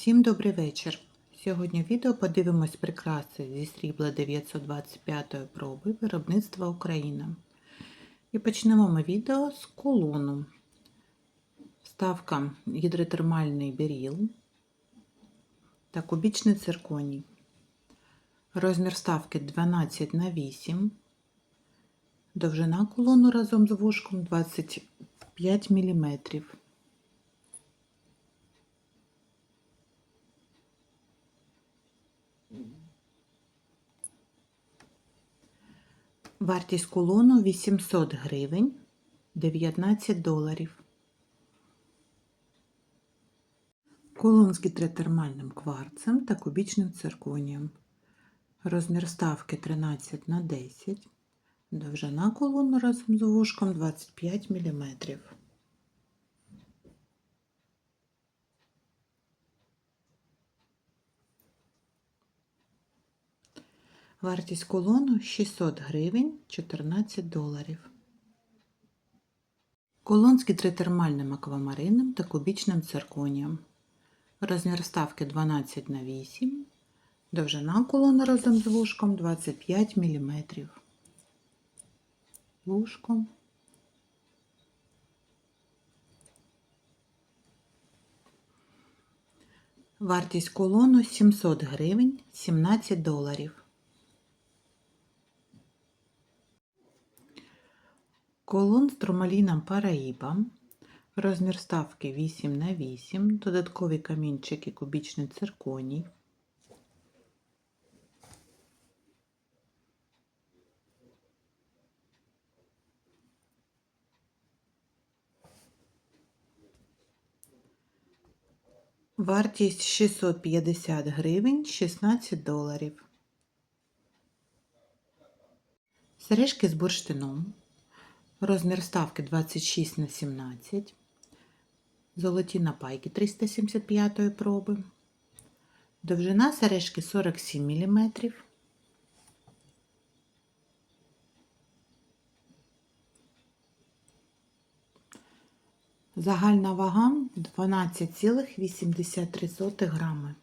Всім добрий вечір. Сьогодні в відео подивимось прикраси зі срібла 925 проби виробництва Україна. І почнемо ми відео з кулону. Вставка гідротермальний беріл та кубічний цирконій. Розмір вставки 12 на 8. Довжина кулону разом з вушком 25 мм. Вартість кулону 800 гривень 19 доларів. Кулон з гідротермальним кварцем та кубічним цирконієм. Розмір ставки 13 на 10. Довжина кулону разом з вушком 25 мм. Вартість колону 600 гривень 14 доларів. Колон з гідротермальним аквамарином та кубічним цирконієм. Розмір вставки 12 на 8. Довжина колону разом з вушком 25 мм. Вушко. Вартість колону 700 гривень 17 доларів. Колон з турмаліном Параїба. Розмір ставки 8 на 8, додаткові камінчики кубічний цирконій. Вартість 650 гривень 16 доларів. Сережки з бурштином. Розмір ставки 26 на 17. Золоті напайки 375 проби. Довжина сережки 47 мм. Загальна вага 12,83 грами.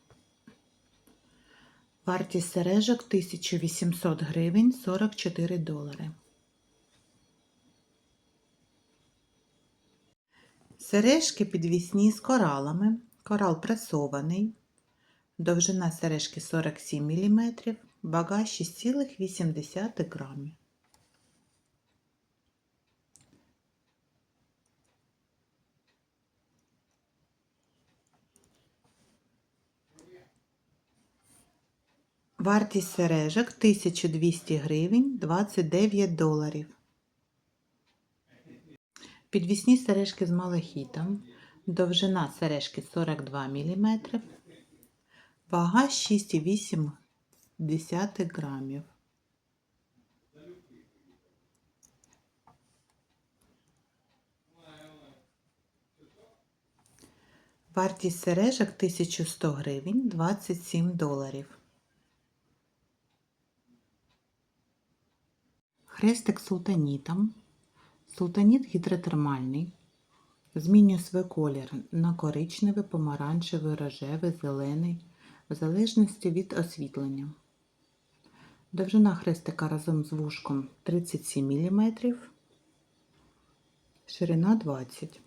Вартість сережок 1800 гривень 44 долари. Сережки підвісні з коралами. Корал пресований. Довжина сережки 47 мм, вага 6,8 грамів. Вартість сережок 1200 гривень 29 доларів. Підвісні сережки з малахітом. Довжина сережки 42 мм. Вага 6,8 грамів. Вартість сережок 1100 гривень 27 доларів. Хрестик султанітом. Султаніт гідротермальний. Змінює свій колір на коричневий, помаранчевий, рожевий, зелений, в залежності від освітлення. Довжина хрестика разом з вушком 37 мм, ширина 20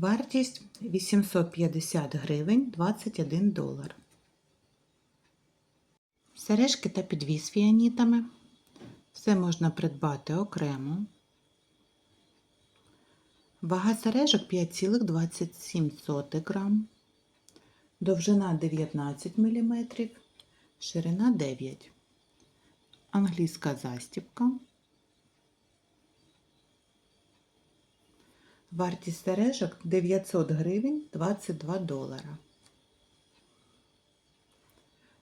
Вартість 850 гривень 21 долар. Сережки та підвіз фіанітами. Все можна придбати окремо. Вага сережок 5,27 грам. Довжина 19 мм, ширина 9 Англійська застібка. Вартість сережок 900 гривень 22 долара.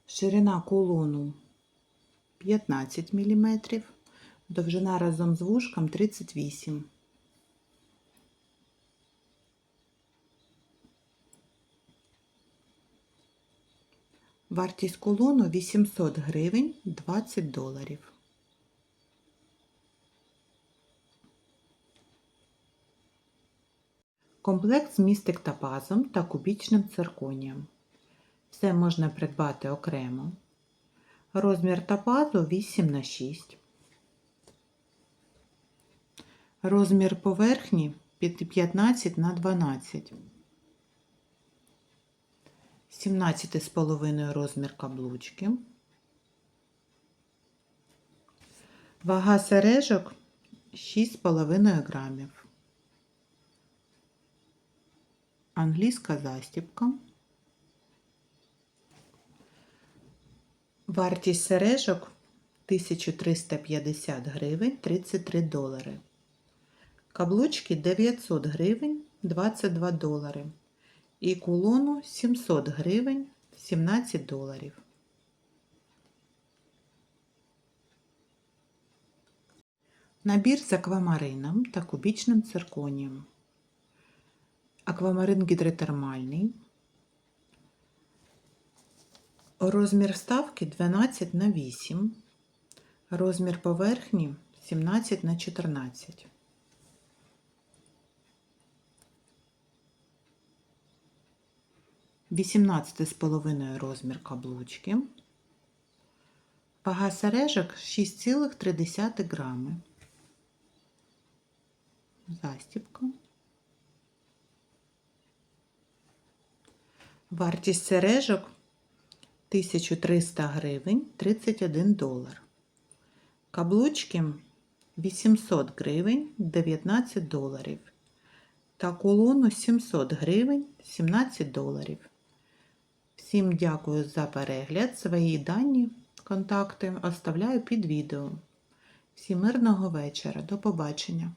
Ширина кулону 15 мм, довжина разом з вушком 38 Вартість кулону 800 гривень 20 доларів. Комплект з містиктопазом та кубічним цирконієм. Все можна придбати окремо. Розмір топазу 8 на 6. Розмір поверхні під 15 на 12. 17,5 розмір каблучки. Вага сережок 6,5 грамів. Англійська застібка. Вартість сережок 1350 гривень 33 долари. Каблучки 900 гривень 22 долари. І кулону 700 гривень 17 доларів. Набір з аквамарином та кубічним цирконієм. Аквамарин гідротермальний. Розмір вставки 12 на 8. Розмір поверхні 17 на 14. Вісімнадцятий з половиною розмір каблучки. Вага сережок 6,3 грами. Застібка. Вартість сережок 1300 гривень 31 долар. Каблучки 800 гривень 19 доларів. Та кулону 700 гривень 17 доларів. Всім дякую за перегляд. Свої дані, контакти оставляю під відео. Всім мирного вечора. До побачення!